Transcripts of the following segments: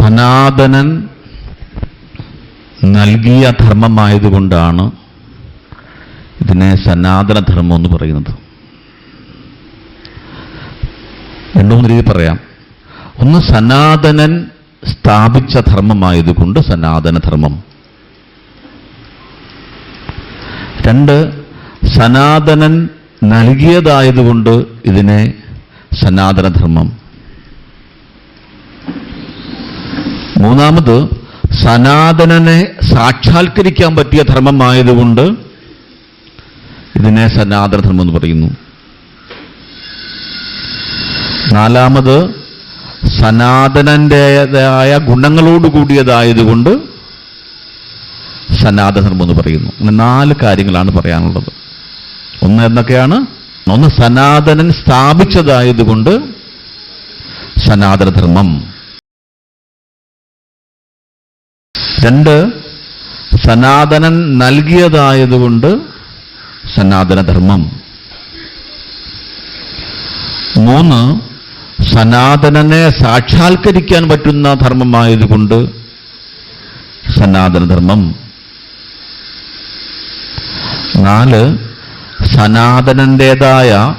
സനാതനൻ നൽകിയ ധർമ്മമായതുകൊണ്ടാണ് ഇതിനെ സനാതനധർമ്മം എന്ന് പറയുന്നത്. രണ്ടു മൂന്ന് രീതി പറയാം. ഒന്ന് സനാതനൻ സ്ഥാപിച്ച ധർമ്മമായതുകൊണ്ട് സനാതനധർമ്മം. രണ്ട് സനാതനൻ നൽകിയതായതുകൊണ്ട് ഇതിനെ സനാതനധർമ്മം. മൂന്നാമത് സനാതനനെ സാക്ഷാത്കരിക്കാൻ പറ്റിയ ധർമ്മമായതുകൊണ്ട് ഇതിനെ സനാതനധർമ്മം എന്ന് പറയുന്നു. നാലാമത് സനാതനന്റെതായ ഗുണങ്ങളോട് കൂടിയതായതുകൊണ്ട് എന്ന് പറയുന്നു. അങ്ങനെ നാല് കാര്യങ്ങളാണ് പറയാനുള്ളത്. ഒന്ന് എന്നൊക്കെയാണ് ഒന്ന് സനാതനൻ സ്ഥാപിച്ചതായതുകൊണ്ട് സനാതനധർമ്മം. രണ്ട് സനാതനൻ നൽകിയതായതുകൊണ്ട് സനാതനധർമ്മം. മൂന്ന് സനാതനനെ സാക്ഷാത്കരിക്കാൻ പറ്റുന്ന ധർമ്മമായതുകൊണ്ട് സനാതനധർമ്മം. നാല് സനാതനന്റെതായ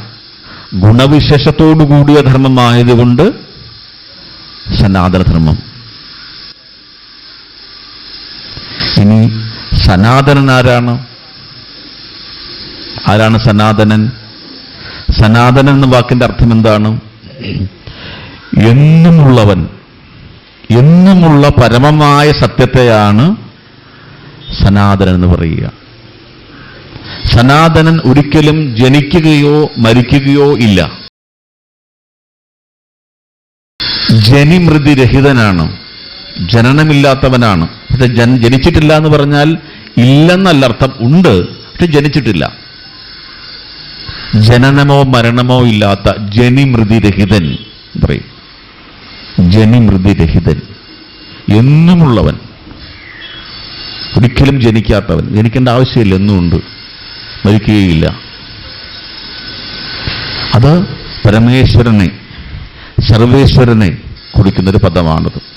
ഗുണവിശേഷത്തോടു കൂടിയ ധർമ്മമായതുകൊണ്ട് സനാതനധർമ്മം. ഇനി സനാതനൻ ആരാണ്? ആരാണ് സനാതനൻ? സനാതനൻ എന്ന വാക്കിന്റെ അർത്ഥം എന്താണ്? എന്നുമുള്ളവൻ എന്നുമുള്ള പരമമായ സത്യത്തെയാണ് സനാതനൻ എന്ന് പറയുക. സനാതനൻ ഒരിക്കലും ജനിക്കുകയോ മരിക്കുകയോ ഇല്ല. ജനിമൃതിരഹിതനാണ്. ജനനമില്ലാത്തവനാണ്. പക്ഷെ ജൻ ജനിച്ചിട്ടില്ല എന്ന് പറഞ്ഞാൽ ഇല്ലെന്നല്ല അർത്ഥം. ഉണ്ട് പക്ഷെ ജനിച്ചിട്ടില്ല. ജനനമോ മരണമോ ഇല്ലാത്ത ജനിമൃതിരഹിതൻ പറയും. ജനിമൃതിരഹിതൻ. എന്നുമുള്ളവൻ. ഒരിക്കലും ജനിക്കാത്തവൻ. ജനിക്കേണ്ട ആവശ്യമില്ല എന്നുമുണ്ട് മരിക്കുകയില്ല. അത് പരമേശ്വരനെ സർവേശ്വരനെ കുറിക്കുന്നൊരു പദമാണത്.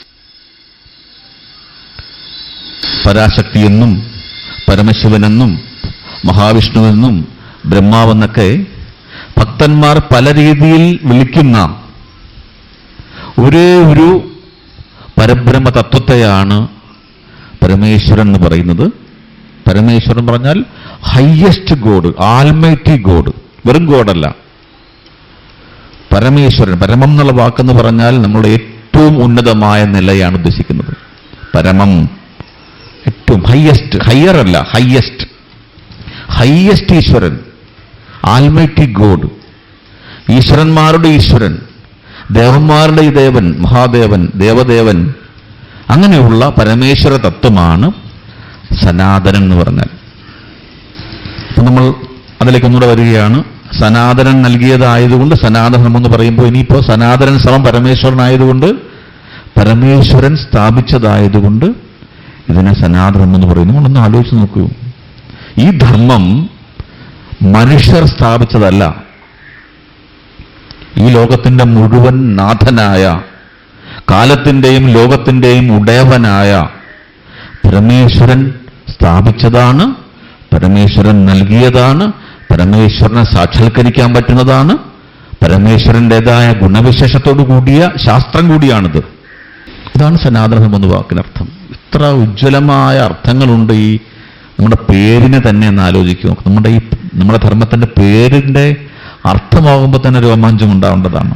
പരാശക്തിയെന്നും പരമശിവനെന്നും മഹാവിഷ്ണുവെന്നും ബ്രഹ്മാവെന്നൊക്കെ ഭക്തന്മാർ പല രീതിയിൽ വിളിക്കുന്ന ഒരേ ഒരു പരബ്രഹ്മ തത്വത്തെയാണ് പരമേശ്വരൻ എന്ന് പറയുന്നത്. പരമേശ്വരൻ പറഞ്ഞാൽ ഹയ്യസ്റ്റ് ഗോഡ് ആൽമൈറ്റി ഗോഡ് വെറും ഗോഡല്ല പരമേശ്വരൻ പരമം എന്നുള്ള വാക്കെന്ന് പറഞ്ഞാൽ നമ്മുടെ ഏറ്റവും ഉന്നതമായ നിലയാണ് ഉദ്ദേശിക്കുന്നത്. പരമം. ഏറ്റവും ഹയ്യസ്റ്റ് ഹയ്യർ അല്ല ഹയ്യസ്റ്റ് ഹയ്യസ്റ്റ് ഈശ്വരൻ. ആൽമൈറ്റി ഗോഡ് ഈശ്വരന്മാരുടെ ഈശ്വരൻ. ദേവന്മാരുടെ ദേവൻ മഹാദേവൻ ദേവദേവൻ. അങ്ങനെയുള്ള പരമേശ്വര തത്വമാണ് സനാതനൻ എന്ന് പറഞ്ഞാൽ. നമ്മൾ അതിലേക്ക് ഒന്നുകൂടെ വരികയാണ്. സനാതനൻ നൽകിയതായതുകൊണ്ട് സനാതനം എന്ന് പറയുമ്പോൾ ഇനിയിപ്പോൾ സനാതനൻ സമം പരമേശ്വരനായതുകൊണ്ട് പരമേശ്വരൻ സ്ഥാപിച്ചതായതുകൊണ്ട് ഇതിനെ സനാതനം എന്ന് പറയുന്നു നമ്മളൊന്ന് ആലോചിച്ച് നോക്കൂ. ഈ ധർമ്മം മനുഷ്യർ സ്ഥാപിച്ചതല്ല. ഈ ലോകത്തിന്റെ മുഴുവൻ നാഥനായ കാലത്തിന്റെയും ലോകത്തിന്റെയും ഉടയവനായ പരമേശ്വരൻ സ്ഥാപിച്ചതാണ് പരമേശ്വരൻ നൽകിയതാണ് പരമേശ്വരനെ സാക്ഷാത്കരിക്കാൻ പറ്റുന്നതാണ് പരമേശ്വരന്റെതായ ഗുണവിശേഷത്തോടു കൂടിയ ശാസ്ത്രം കൂടിയാണിത്. ഇതാണ് സനാതനം എന്ന വാക്കിനർത്ഥം. ഇത്ര ഉജ്ജ്വലമായ അർത്ഥങ്ങളുണ്ട് ഈ നമ്മുടെ പേരിനെ തന്നെ ഒന്ന് ആലോചിക്കുക നമ്മുടെ ഈ നമ്മുടെ ധർമ്മത്തിന്റെ പേരിന്റെ അർത്ഥമാകുമ്പോൾ തന്നെ രോമാഞ്ചം ഉണ്ടാവേണ്ടതാണ്.